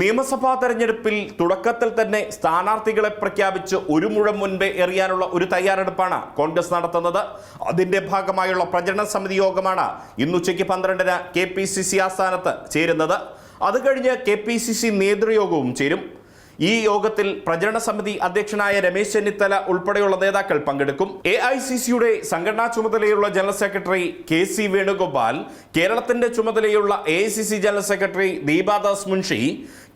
നിയമസഭാ തെരഞ്ഞെടുപ്പിൽ തുടക്കത്തിൽ തന്നെ സ്ഥാനാർത്ഥികളെ പ്രഖ്യാപിച്ച് ഒരു മുഴം മുൻപേ എറിയാനുള്ള ഒരു തയ്യാറെടുപ്പാണ് കോൺഗ്രസ് നടത്തുന്നത്. അതിന്റെ ഭാഗമായുള്ള പ്രചരണ സമിതി യോഗമാണ് ഇന്നുച്ചയ്ക്ക് പന്ത്രണ്ടിന് കെ പി സി സി ആസ്ഥാനത്ത് ചേരുന്നത്. അത് കഴിഞ്ഞ് കെ പി സി സി നേതൃയോഗവും ചേരും. ഈ യോഗത്തിൽ പ്രചരണ സമിതി അധ്യക്ഷനായ രമേശ് ചെന്നിത്തല ഉൾപ്പെടെയുള്ള നേതാക്കൾ പങ്കെടുക്കും. എ ഐ സി സിയുടെ സംഘടനാ ചുമതലയുള്ള general secretary K C Venugopal കേരളത്തിന്റെ ചുമതലയുള്ള A I C C general secretary Deepa Das Munshi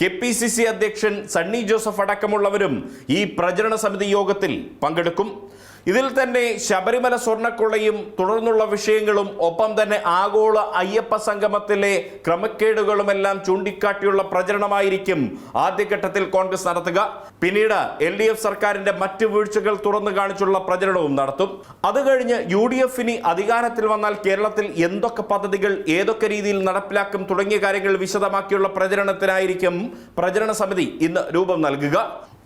K P C C അധ്യക്ഷൻ സണ്ണി ജോസഫ് അടക്കമുള്ളവരും ഈ പ്രചരണ സമിതി യോഗത്തിൽ പങ്കെടുക്കും. ഇതിൽ തന്നെ ശബരിമല സ്വർണക്കൊള്ളയും തുടർന്നുള്ള വിഷയങ്ങളും ഒപ്പം തന്നെ ആഗോള അയ്യപ്പ സംഗമത്തിലെ ക്രമക്കേടുകളുമെല്ലാം ചൂണ്ടിക്കാട്ടിയുള്ള പ്രചരണമായിരിക്കും ആദ്യഘട്ടത്തിൽ കോൺഗ്രസ് നടത്തുക. പിന്നീട് എൽ ഡി എഫ് സർക്കാരിന്റെ മറ്റു വീഴ്ചകൾ തുറന്നു കാണിച്ചുള്ള പ്രചരണവും നടത്തും. അത് കഴിഞ്ഞ് യു ഡി എഫിന് അധികാരത്തിൽ വന്നാൽ കേരളത്തിൽ എന്തൊക്കെ പദ്ധതികൾ ഏതൊക്കെ രീതിയിൽ നടപ്പിലാക്കും തുടങ്ങിയ കാര്യങ്ങൾ വിശദമാക്കിയുള്ള പ്രചരണത്തിനായിരിക്കും പ്രചരണ സമിതി ഇന്ന് രൂപം നൽകുക.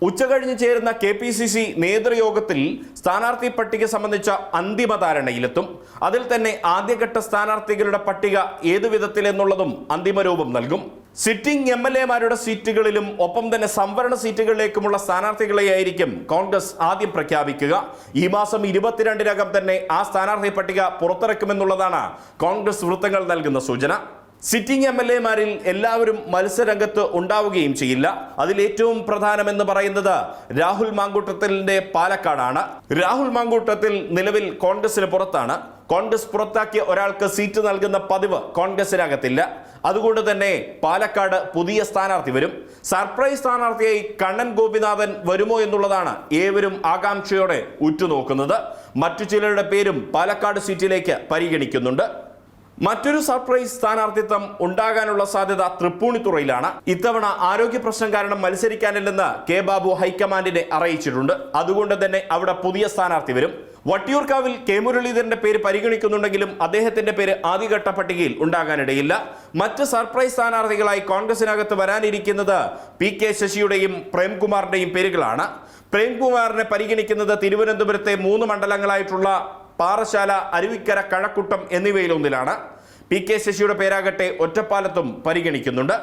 ഉച്ചകഴിഞ്ഞ് ചേരുന്ന കെ പി സി സി നേതൃയോഗത്തിൽ സ്ഥാനാർത്ഥി പട്ടിക സംബന്ധിച്ച അന്തിമ ധാരണയിലെത്തും. അതിൽ തന്നെ ആദ്യഘട്ട സ്ഥാനാർത്ഥികളുടെ പട്ടിക ഏതു വിധത്തിലെന്നുള്ളതും അന്തിമ രൂപം നൽകും. സിറ്റിംഗ് എം എൽ എമാരുടെ സീറ്റുകളിലും ഒപ്പം തന്നെ സംവരണ സീറ്റുകളിലേക്കുമുള്ള സ്ഥാനാർത്ഥികളെയായിരിക്കും കോൺഗ്രസ് ആദ്യം പ്രഖ്യാപിക്കുക. ഈ മാസം ഇരുപത്തിരണ്ടിനകം തന്നെ ആ സ്ഥാനാർത്ഥി പട്ടിക പുറത്തിറക്കുമെന്നുള്ളതാണ് കോൺഗ്രസ് വൃത്തങ്ങൾ നൽകുന്ന സൂചന. സിറ്റിംഗ് എം എൽ എമാരിൽ എല്ലാവരും മത്സരരംഗത്ത് ഉണ്ടാവുകയും ചെയ്യില്ല. അതിലേറ്റവും പ്രധാനമെന്ന് പറയുന്നത് രാഹുൽ മാങ്കൂട്ടത്തിലിന്റെ പാലക്കാടാണ്. രാഹുൽ മാങ്കൂട്ടത്തിൽ നിലവിൽ കോൺഗ്രസിന് പുറത്താണ്. കോൺഗ്രസ് പുറത്താക്കിയ ഒരാൾക്ക് സീറ്റ് നൽകുന്ന പതിവ് കോൺഗ്രസിനകത്തില്ല. അതുകൊണ്ട് തന്നെ പാലക്കാട് പുതിയ സ്ഥാനാർത്ഥി വരും. സർപ്രൈസ് സ്ഥാനാർത്ഥിയായി കണ്ണൻ ഗോപിനാഥൻ വരുമോ എന്നുള്ളതാണ് ഏവരും ആകാംക്ഷയോടെ ഉറ്റുനോക്കുന്നത്. മറ്റു ചിലരുടെ പേരും പാലക്കാട് സീറ്റിലേക്ക് പരിഗണിക്കുന്നുണ്ട്. മറ്റൊരു സർപ്രൈസ് സ്ഥാനാർത്ഥിത്വം ഉണ്ടാകാനുള്ള സാധ്യത തൃപ്പൂണിത്തുറയിലാണ്. ഇത്തവണ ആരോഗ്യ പ്രശ്നം കാരണം മത്സരിക്കാനില്ലെന്ന് കെ ബാബു ഹൈക്കമാൻഡിനെ അറിയിച്ചിട്ടുണ്ട്. അതുകൊണ്ട് തന്നെ അവിടെ പുതിയ സ്ഥാനാർത്ഥി വരും. വട്ടിയൂർക്കാവിൽ കെ മുരളീധരന്റെ പേര് പരിഗണിക്കുന്നുണ്ടെങ്കിലും അദ്ദേഹത്തിന്റെ പേര് ആദ്യഘട്ട പട്ടികയിൽ ഉണ്ടാകാനിടയില്ല. മറ്റ് സർപ്രൈസ് സ്ഥാനാർത്ഥികളായി കോൺഗ്രസിനകത്ത് വരാനിരിക്കുന്നത് പി കെ ശശിയുടെയും പ്രേംകുമാറിന്റെയും പേരുകളാണ്. പ്രേംകുമാറിനെ പരിഗണിക്കുന്നത് തിരുവനന്തപുരത്തെ മൂന്ന് മണ്ഡലങ്ങളായിട്ടുള്ള പാറശാല അരുവിക്കര കഴക്കൂട്ടം എന്നിവയിലൊന്നിലാണ് പി കെ ശശിയുടെ പേരാകട്ടെ ഒറ്റപ്പാലത്തും പരിഗണിക്കുന്നുണ്ട്.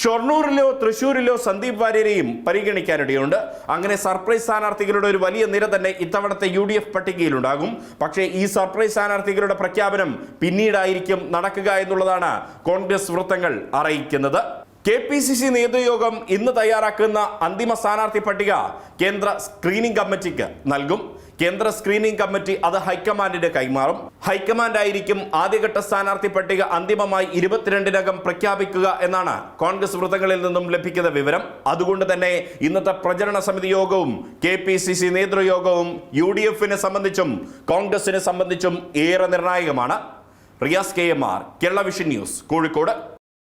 ഷൊർണൂരിലോ തൃശൂരിലോ സന്ദീപ് വാര്യരെയും പരിഗണിക്കാനിടയുണ്ട്. അങ്ങനെ സർപ്രൈസ് സ്ഥാനാർത്ഥികളുടെ ഒരു വലിയ നിര തന്നെ ഇത്തവണത്തെ യു ഡി എഫ് പട്ടികയിലുണ്ടാകും. പക്ഷേ ഈ സർപ്രൈസ് സ്ഥാനാർത്ഥികളുടെ പ്രഖ്യാപനം പിന്നീടായിരിക്കും നടക്കുക എന്നുള്ളതാണ് കോൺഗ്രസ് വൃത്തങ്ങൾ അറിയിക്കുന്നത്. കെ പി സി സി നേതൃയോഗം ഇന്ന് തയ്യാറാക്കുന്ന അന്തിമ സ്ഥാനാർത്ഥി പട്ടിക കേന്ദ്ര സ്ക്രീനിംഗ് കമ്മിറ്റിക്ക് നൽകും. കേന്ദ്ര സ്ക്രീനിംഗ് കമ്മിറ്റി അത് ഹൈക്കമാൻഡിന് കൈമാറും. ഹൈക്കമാൻഡ് ആയിരിക്കും ആദ്യഘട്ട സ്ഥാനാർത്ഥി പട്ടിക അന്തിമമായി ഇരുപത്തിരണ്ടിനകം പ്രഖ്യാപിക്കുക എന്നാണ് കോൺഗ്രസ് വൃത്തങ്ങളിൽ നിന്നും ലഭിക്കുന്ന വിവരം. അതുകൊണ്ട് തന്നെ ഇന്നത്തെ പ്രചരണ സമിതി യോഗവും കെ പി സി സി നേതൃയോഗവും യു ഡി എഫിനെ സംബന്ധിച്ചും കോൺഗ്രസിനെ സംബന്ധിച്ചും ഏറെ നിർണായകമാണ്. Riyas K M R Kerala vision news Kozhikode.